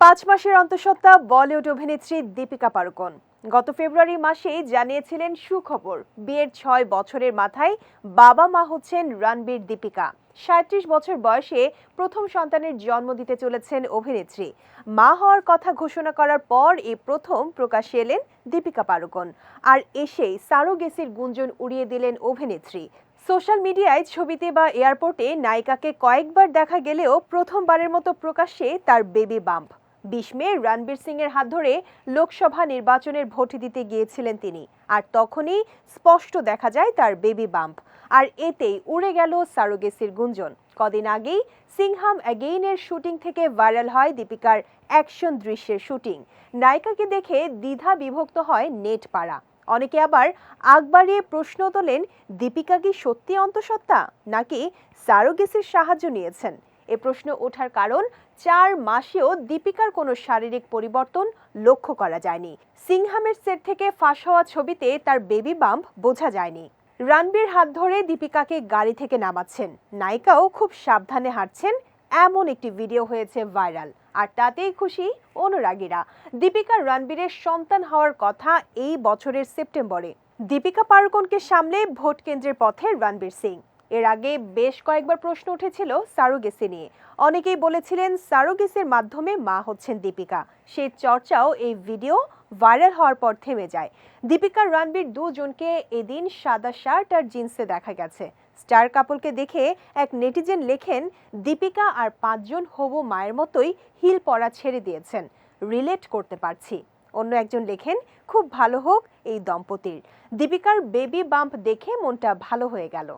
পাঁচ মাসের অন্তঃসত্ত্বা বলিউড অভিনেত্রী দীপিকা পাড়ুকোন গত ফেব্রুয়ারি মাসেই জানিয়েছিলেন সুখবর। বিয়ের ছয় বছরের মাথায় বাবা মা হচ্ছেন রণবীর দীপিকা। সাঁত্রিশ বছর বয়সে প্রথম সন্তানের জন্ম দিতে চলেছেন অভিনেত্রী। মা হওয়ার কথা ঘোষণা করার পর এই প্রথম প্রকাশ্যে এলেন দীপিকা পাড়ুকোন। আর এসেই সারোগেসির গুঞ্জন উড়িয়ে দিলেন অভিনেত্রী। সোশ্যাল মিডিয়ায় ছবিতে বা এয়ারপোর্টে নায়িকাকে কয়েকবার দেখা গেলেও প্রথমবারের মতো প্রকাশ্যে তার বেবি বাম্প। বিশ মে রণবীর সিং এর হাত ধরে লোকসভা নির্বাচনের ভোট দিতে গিয়েছিলেন তিনি। আর তখনই স্পষ্ট দেখা যায় তার বেবি বাম্প। আর এতেই উড়ে গেল সারোগেসির গুঞ্জন। কদিন আগেই সিংহাম অ্যাগেইনের শুটিং থেকে ভাইরাল হয় দীপিকার অ্যাকশন দৃশ্যের শুটিং। নায়িকাকে দেখে দ্বিধা বিভক্ত হয় নেট পাড়া। অনেকে আবার আগ বাড়িয়ে প্রশ্ন তোলেন, দীপিকা কি সত্যি অন্তঃসত্ত্বা? নাকি সারোগেসির সাহায্য নিয়েছেন? এ প্রশ্ন ওঠার কারণ চার মাসেও দীপিকার কোনো শারীরিক পরিবর্তন লক্ষ্য করা যায়নি। সিংহামের সেট থেকে ফাঁস হওয়া ছবিতে তার বেবি বাম্প বোঝা যায়নি। রণবীর হাত ধরে দীপিকাকে গাড়ি থেকে নামাচ্ছেন। নায়িকাও খুব সাবধানে হাঁটছেন, এমন একটি ভিডিও হয়েছে ভাইরাল। আর তাতেই খুশি অনুরাগীরা। দীপিকা রণবীরের সন্তান হওয়ার কথা এই বছরের সেপ্টেম্বরে। দীপিকা পাড়ুকোনকে সামলে ভোট কেন্দ্রের পথে রণবীর সিং। এর আগে বেশ কয়েকবার প্রশ্ন উঠেছিল সারোগেসি নিয়ে। অনেকেই বলেছিলেন সারোগেসির মাধ্যমে মা হচ্ছেন দীপিকা। সেই চর্চাও এই ভিডিও ভাইরাল হওয়ার পর থেমে যায়। দীপিকা রণবীর দুজনকে এদিন সাদা শার্ট আর জিন্সে দেখা গেছে। স্টার কাপলকে দেখে এক নেটিজেন লেখেন, দীপিকা আর পাঁচজন হবু মায়ের মতোই হিল পরা ছেড়ে দিয়েছেন। রিলেট করতে পারছি। অন্য একজন লেখেন, খুব ভালো হোক এই দম্পতির। দীপিকার বেবি বাম্প দেখে মনটা ভালো হয়ে গেল।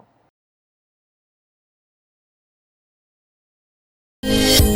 Thank you.